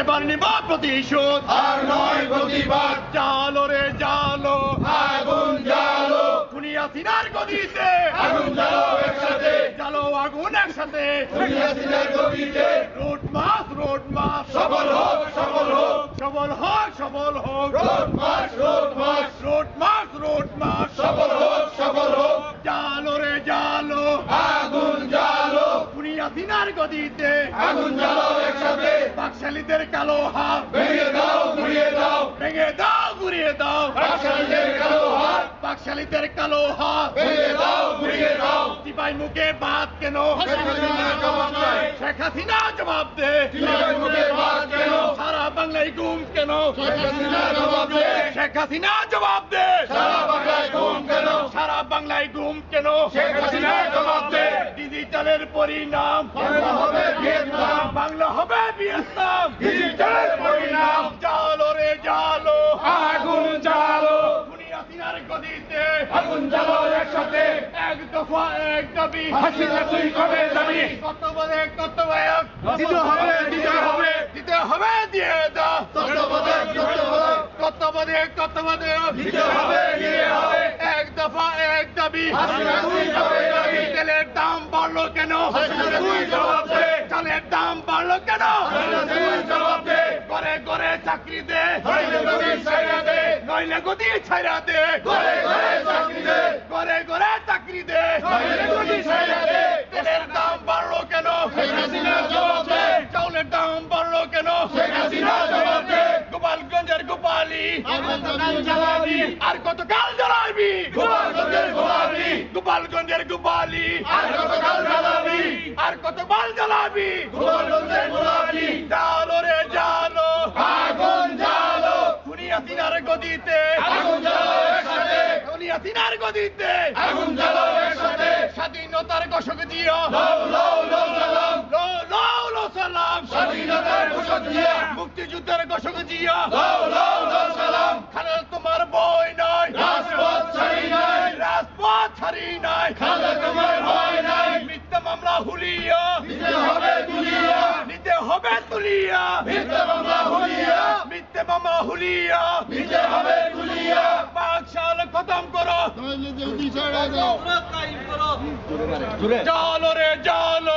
এবার নিব প্রতিশোধ। আর নয় প্রতিবাদ। জালো রে জালো। আগুন জ্বালো দুনিয়া সিনার গদিতে। আগুন জ্বালো একসাথে। জালো আগুন একসাথে। দুনিয়া সিনার গতিতে রোড মাস রোড মাস। সফল হোক সফল হোক। সবল হোক সবল হোক। রোড মাস রোড মাস। রোড মাস রোড মাস। সফল হোক সফল হোক। জালো রে জালো। আগুন জ্বালো দুনিয়া সিনার গদিতে। আগুন একসাথে বাকশালীদের কালো হাত ভেঙে দাও ঘুরিয়ে দাও। ভেঙে দাও ঘুরিয়ে দাও। বাকশালীদের কালো হাত বাকশালীদের কালো হাত ভেঙে দাও ঘুরিয়ে দাও। চিপাই মুখে বাদ কেন? শেখ হাসিনা জবাব দে। মুখে বাদ কেন? সারা বাংলায় গুম কেন? শেখ হাসিনা জবাব দে। শেখ হাসিনা জবাব দে। সারা বাংলায় ঘুম কেন? সারা বাংলায় গুম কেন? শেখ হাসিনা জবাব দে। ডিজিটালের পরিণাম। হবে বাংলা হবে ভিয়েতনাম। ডিজিটালের পরিণাম। জালো রে জালো। আগুন জ্বালো দুনিয়া সিনার গদিতে। আগুন জ্বালো একসাথে। এক দফা এক দাবি। হাসিনা তুই কবে দিতে হবে দিতে হবে। দিতে হবে দিয়ে দাও। তত্ত্বাবধায়ক তত্ত্বাবধায়ক তত্ত্বাবধায়ক তত্ত্বাবধায়ক দিতে হবে দিয়ে হবে। এক দফা এক দাবি। হাসিনা তুই কবে যাবি তেলের দাম বাড়লো কেন? হাসিনা তুই জবাব দে চালের দাম বাড়লো কেন হাসিনা তুই জবাব দে ঘরে ঘরে চাকরি দে। নইলে গদি ছাইড়া দে। নইলে গদি ছাইরা দে। ঘরে ঘরে চাকরি দে। ঘরে ঘরে চাকরি দে। নইলে গদি ছাইড়া দে। তেলের দাম বাড়লো কেন? শেখ হাসিনা জবাব। দে চাউলের দাম বাড়লো কেন? শেখ হাসিনা জবাব। দে গোপালগঞ্জের গোপালি। আর কতকাল জ্বালাবি গোপালগঞ্জের গোলাপি গোপালগঞ্জের গোপালি। আর কতকাল জ্বালাবি আর কতকাল জ্বালাবি গোপালগঞ্জের গোলাপি জালো রে জালো আগুন জ্বালো দুনিয়া সিনার গদিতে। আগুন জ্বালো একসাথে। দুনিয়া সিনার গদিতে। আগুন একসাথে। স্বাধীনতার ঘোষক দিও লও লও লও সালাম। সালাম। স্বাধীনতার ঘোষক দিয়া। মুক্তিযুদ্ধের ঘোষক জিয়া লও লও লও সালাম। খালেদ তোমার বই নয় রাজপথ ছাড়ি নাই। রাজপথ ছাড়ি নাই। খালে তোমার নাই। মিথ্যা মামলা হুলিয়া। দিতে হবে তুলিয়া নিতে হবে তুলিয়া মিথ্যা মামলা হুলিয়া। মিথ্যে মামলা হুলিয়া। জলদি ছেড়ে দাও জালো রে জালো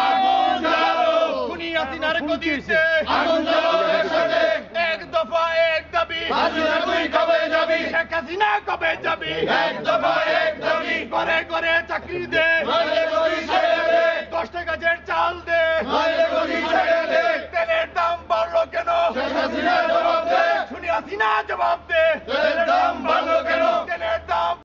আগুন জ্বালো দুনিয়া সিনার গদিতে আগুন জ্বালো একসাথে এক দফা এক দাবি হাসিনা তুই কবে যাবি শেখ হাসিনা কবে যাবি এক দফা এক দাবি ঘরে ঘরে চাকরি দে। নইলে গদি ছেড়ে দে। দশ টাকার চাল দে। নইলে গদি ছেড়ে দে। তেলের দাম বাড়লো। কেন শেখ হাসিনা জবাব দে শুনি হাসিনা জবাব দে তেলের